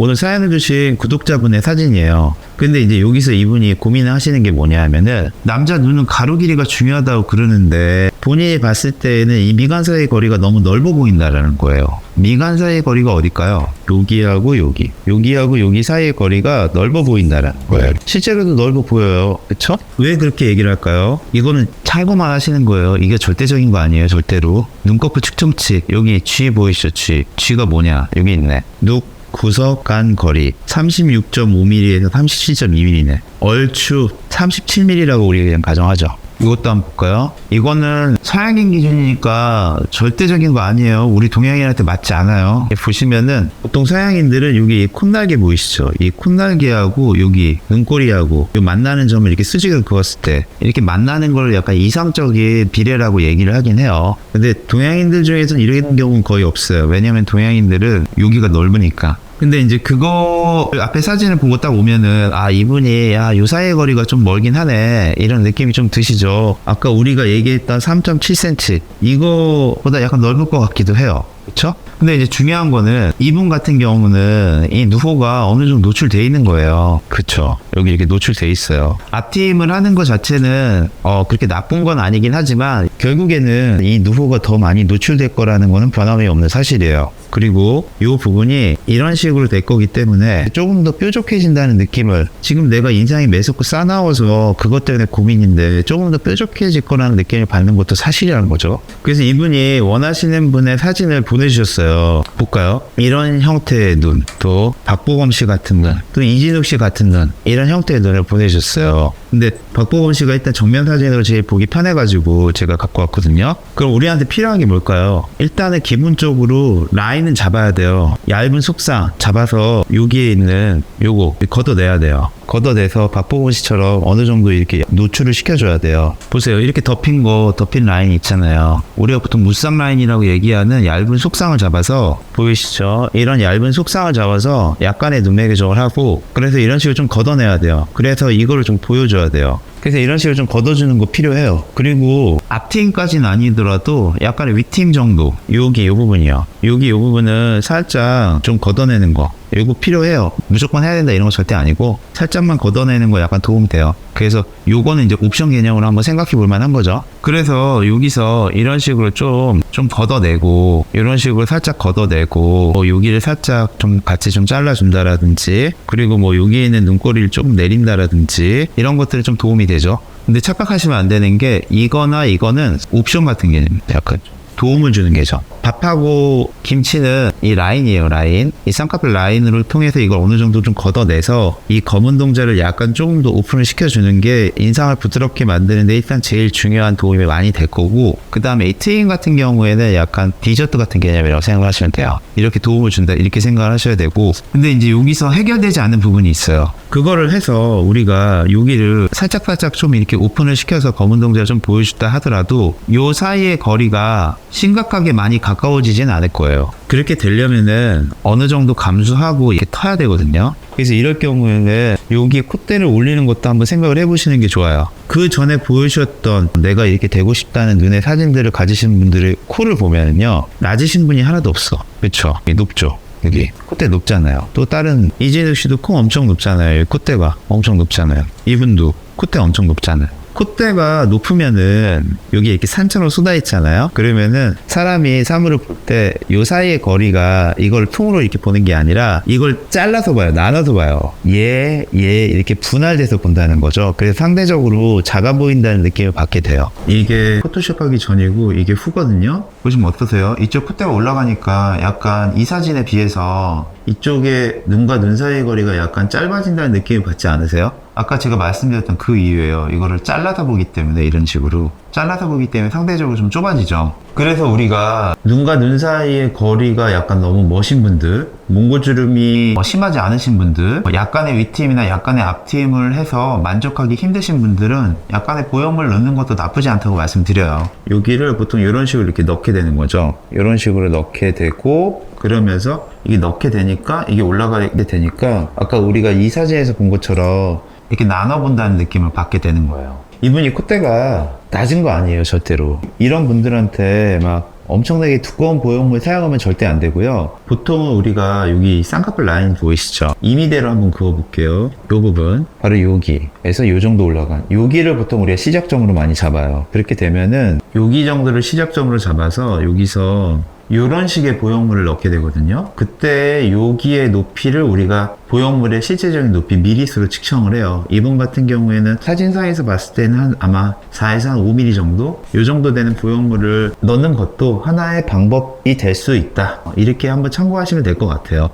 오늘 사연을 주신 구독자분의 사진이에요. 근데 이제 여기서 이분이 고민을 하시는 게 뭐냐 하면은 남자 눈은 가로 길이가 중요하다고 그러는데 본인이 봤을 때는 이 미간 사이의 거리가 너무 넓어 보인다라는 거예요. 미간 사이의 거리가 어딜까요? 여기하고 여기, 여기하고 여기 사이의 거리가 넓어 보인다라는 거예요. 실제로도 넓어 보여요. 그쵸? 왜 그렇게 얘기를 할까요? 이거는 참고만 하시는 거예요. 이게 절대적인 거 아니에요, 절대로. 눈꺼풀 측정치, 여기 G 보이시죠, G. G가 뭐냐? 여기 있네. 눈 구석 간 거리 36.5mm에서 37.2mm네. 얼추 37mm라고 우리 그냥 가정하죠. 이것도 한번 볼까요? 이거는 서양인 기준이니까 절대적인 거 아니에요. 우리 동양인한테 맞지 않아요. 보시면은 보통 서양인들은 여기 이 콧날개 보이시죠? 이 콧날개하고 여기 눈꼬리하고 요 만나는 점을 이렇게 수직을 그었을 때 이렇게 만나는 걸 약간 이상적인 비례라고 얘기를 하긴 해요. 근데 동양인들 중에서는 이런 경우는 거의 없어요. 왜냐면 동양인들은 여기가 넓으니까. 근데 이제 그거 앞에 사진을 보고 딱 오면은 아 이분이 야요 사이의 거리가 좀 멀긴 하네 이런 느낌이 좀 드시죠 아까 우리가 얘기했던 3.7cm 이거보다 약간 넓을 것 같기도 해요 그쵸? 근데 이제 중요한 거는 이분 같은 경우는 이 누호가 어느 정도 노출돼 있는 거예요. 그쵸? 여기 이렇게 노출돼 있어요. 앞팀을 하는 것 자체는 어 그렇게 나쁜 건 아니긴 하지만 결국에는 이 누호가 더 많이 노출될 거라는 거는 변함이 없는 사실이에요. 그리고 이 부분이 이런 식으로 될 거기 때문에 조금 더 뾰족해진다는 느낌을 지금 내가 인상이 매섭고 싸나워서 그것 때문에 고민인데 조금 더 뾰족해질 거라는 느낌을 받는 것도 사실이라는 거죠. 그래서 이분이 원하시는 분의 사진을 보내주셨어요. 볼까요? 이런 형태의 눈, 또 박보검 씨 같은 눈, 또 이진욱 씨 같은 눈, 이런 형태의 눈을 보내주셨어요. 근데 박보검 씨가 일단 정면 사진으로 제일 보기 편해가지고 제가 갖고 왔거든요. 그럼 우리한테 필요한 게 뭘까요? 일단은 기본적으로 라인은 잡아야 돼요. 얇은 속상 잡아서 여기에 있는 요거 걷어내야 돼요. 걷어내서 박보검 씨처럼 어느 정도 이렇게 노출을 시켜줘야 돼요. 보세요. 이렇게 덮인 거, 덮인 라인 있잖아요. 우리가 보통 무쌍 라인이라고 얘기하는 얇은 속상을 잡아서 보이시죠? 이런 얇은 속상을 잡아서 약간의 눈매 교정을 하고 그래서 이런 식으로 좀 걷어내야 돼요. 그래서 이거를 좀 보여줘야 돼요. 그래서 이런 식으로 좀 걷어주는 거 필요해요. 그리고 앞팀까지는 아니더라도 약간의 윗팀 정도. 여기 이 부분이요. 여기 이 부분은 살짝 좀 걷어내는 거. 이거 필요해요. 무조건 해야 된다 이런 거 절대 아니고 살짝만 걷어내는 거 약간 도움 돼요. 그래서 요거는 이제 옵션 개념으로 한번 생각해 볼 만한 거죠. 그래서 여기서 이런 식으로 좀, 좀 걷어내고, 이런 식으로 살짝 걷어내고, 뭐 여기를 살짝 좀 같이 좀 잘라준다라든지, 그리고 뭐 여기에 있는 눈꼬리를 조금 내린다라든지, 이런 것들이 좀 도움이 되죠. 근데 착각하시면 안 되는 게, 이거나 이거는 옵션 같은 개념입니다. 약간 도움을 주는 게죠. 밥하고 김치는 이 라인이에요, 라인. 이 쌍꺼풀 라인으로 통해서 이걸 어느 정도 좀 걷어내서 이 검은 동자를 약간 조금 더 오픈을 시켜주는 게 인상을 부드럽게 만드는데 일단 제일 중요한 도움이 많이 될 거고, 그 다음에 이 트임 같은 경우에는 약간 디저트 같은 개념이라고 생각하시면 돼요. 이렇게 도움을 준다, 이렇게 생각을 하셔야 되고, 근데 이제 여기서 해결되지 않은 부분이 있어요. 그거를 해서 우리가 여기를 살짝살짝 좀 이렇게 오픈을 시켜서 검은 동자를 좀 보여줬다 하더라도 요 사이의 거리가 심각하게 많이 가 까워지진 않을 거예요. 그렇게 되려면은 어느 정도 감수하고 이렇게 터야 되거든요. 그래서 이럴 경우에는 여기 콧대를 올리는 것도 한번 생각을 해보시는 게 좋아요. 그 전에 보여주셨던 내가 이렇게 되고 싶다는 눈의 사진들을 가지신 분들의 코를 보면은요, 낮으신 분이 하나도 없어. 그쵸? 높죠? 여기 콧대 높잖아요. 또 다른 이진욱 씨도 코 엄청 높잖아요. 콧대가 엄청 높잖아요. 이분도 콧대 엄청 높잖아요. 콧대가 높으면은 여기 이렇게 산처럼 쏟아 있잖아요. 그러면은 사람이 사물을 볼 때 요 사이의 거리가 이걸 통으로 이렇게 보는 게 아니라 이걸 잘라서 봐요. 나눠서 봐요. 얘, 얘 이렇게 분할돼서 본다는 거죠. 그래서 상대적으로 작아 보인다는 느낌을 받게 돼요. 이게 포토샵하기 전이고 이게 후거든요. 보시면 어떠세요? 이쪽 콧대가 올라가니까 약간 이 사진에 비해서 이쪽에 눈과 눈 사이의 거리가 약간 짧아진다는 느낌을 받지 않으세요? 아까 제가 말씀드렸던 그 이유예요. 이거를 잘라서 보기 때문에 이런 식으로 잘라서 보기 때문에 상대적으로 좀 좁아지죠. 그래서 우리가 눈과 눈 사이의 거리가 약간 너무 멋인 분들, 몽고주름이 뭐 심하지 않으신 분들, 뭐 약간의 윗팀이나 약간의 앞팀을 해서 만족하기 힘드신 분들은 약간의 보형물 넣는 것도 나쁘지 않다고 말씀드려요. 여기를 보통 이런 식으로 이렇게 넣게 되는 거죠. 이런 식으로 넣게 되고 그러면서 이게 넣게 되니까 이게 올라가게 되니까 아까 우리가 이 사진에서 본 것처럼 이렇게 나눠본다는 느낌을 받게 되는 거예요. 이분이 콧대가 낮은 거 아니에요, 절대로. 이런 분들한테 막 엄청나게 두꺼운 보형물 사용하면 절대 안 되고요. 보통은 우리가 여기 쌍꺼풀 라인 보이시죠? 임의대로 한번 그어볼게요. 요 부분 바로 여기에서 요 정도 올라간 여기를 보통 우리가 시작점으로 많이 잡아요. 그렇게 되면은 여기 정도를 시작점으로 잡아서 여기서 이런 식의 보형물을 넣게 되거든요. 그때 여기의 높이를 우리가 보형물의 실제적인 높이 미리수로 측정을 해요. 이분 같은 경우에는 사진상에서 봤을 때는 한 아마 4에서 한 5mm 정도? 이 정도 되는 보형물을 넣는 것도 하나의 방법이 될 수 있다. 이렇게 한번 참고하시면 될 것 같아요.